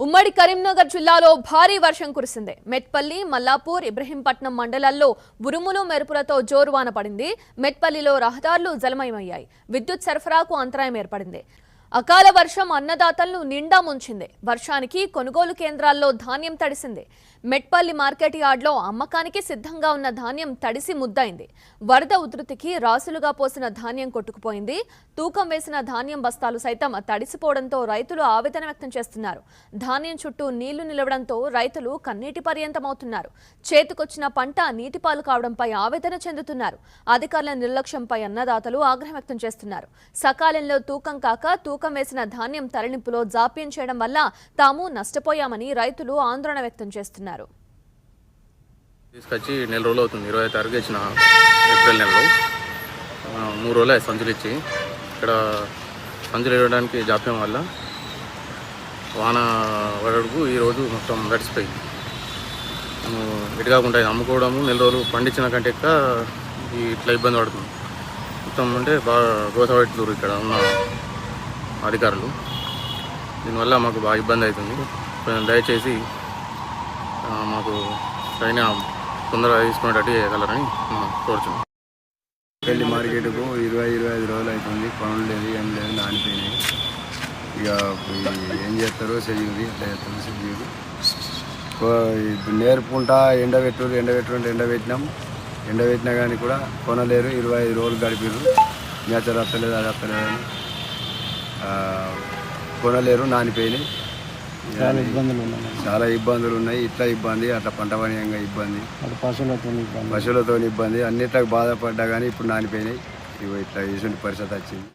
ఉమ్మడి కరీంనగర్ జిల్లాలో భారీ వర్షం కురిసింది. మెట్పల్లి మల్లాపూర్ ఇబ్రహీంపట్నం మండలాల్లో ఉరుములు మెరుపులతో జోరువాన పడింది. మెట్పల్లిలో రహదారులు జలమయమయ్యాయి. విద్యుత్ సరఫరాకు అంతరాయం ఏర్పడింది. అకాల వర్షం అన్నదాతలను నిండా ముంచింది. వర్షానికి కొనుగోలు కేంద్రాల్లో ధాన్యం తడిసింది. మెట్పల్లి మార్కెట్ యార్డ్లో అమ్మకానికి సిద్ధంగా ఉన్న ధాన్యం తడిసి ముద్దైంది వరద ఉధృతికి రాసులుగా పోసిన ధాన్యం కొట్టుకుపోయింది. తూకం వేసిన ధాన్యం బస్తాలు సైతం తడిసిపోవడంతో రైతులు ఆవేదన వ్యక్తం చేస్తున్నారు. ధాన్యం చుట్టూ నీళ్ళు నిలవడంతో రైతులు కన్నీటి పర్యంతమవుతున్నారు. చేతికొచ్చిన పంట నీటిపాలు కావడంపై ఆవేదన చెందుతున్నారు. అధికారుల నిర్లక్ష్యంపై అన్నదాతలు ఆగ్రహం వ్యక్తం చేస్తున్నారు. సకాలంలో తూకం కాక తూకం వేసిన ధాన్యం తరలింపులో జాప్యం చేయడం వల్ల తాము నష్టపోయామని రైతులు ఆందోళన వ్యక్తం చేస్తున్నారు. తీసుకొచ్చి నెల రోజులు అవుతుంది. ఇరవై తారీఖు ఇచ్చిన ఏప్రిల్ నెలలో. మూడు రోజులు సంచులు ఇచ్చి. ఇక్కడ సంచులు ఇవ్వడానికి జాప్యం వల్ల వాన పడడుకు ఈరోజు మొత్తం గడిచిపోయింది మేము ఇటు కాకుండా అమ్ముకోవడము నెల రోజులు పండించిన కంటే ఎక్కువ ఇట్లా ఇబ్బంది పడుతుంది. మొత్తం అంటే బాగా గోసపెట్టుతారు ఇక్కడ ఉన్న అధికారులు. దీనివల్ల మాకు బాగా ఇబ్బంది అవుతుంది. కొంచెం దయచేసి మాకు సరైన తొందరగా తీసుకునేటట్టు చేయగలరని మనం కోరుచున్నాం. పెళ్ళి మార్కెట్కు ఇరవై ఇరవై ఐదు రోజులు అవుతుంది. పనులు లేదు ఏం లేదు నానిపోయినాయి. ఇక ఏం చేస్తారో చెయ్యూరి ఎట్లా చేస్తారో చెయ్యూరి ఇప్పుడు నేర్పుకుంటా ఎండబెట్టురు ఎండబెట్టురు ఎండబెట్టినాం. ఎండబెట్టినా కానీ కూడా కొనలేరు ఇరవై ఐదు రోజులు గడిపారు నేచర్ వస్తలేదు అది వస్తలేదు అని కొనలేరు నానిపోయినాయి. చాలా ఇబ్బందులు ఉన్నాయి చాలా ఇబ్బందులు ఉన్నాయి. ఇట్లా ఇబ్బంది అట్లా పంట పనీయంగా ఇబ్బంది పశువులతో ఇబ్బంది. పశువులతో ఇబ్బంది. అన్నిట్లకు బాధపడ్డా కానీ ఇప్పుడు నానిపోయినాయి. ఇవి ఇట్లా ఇటువంటి పరిస్థితి వచ్చింది.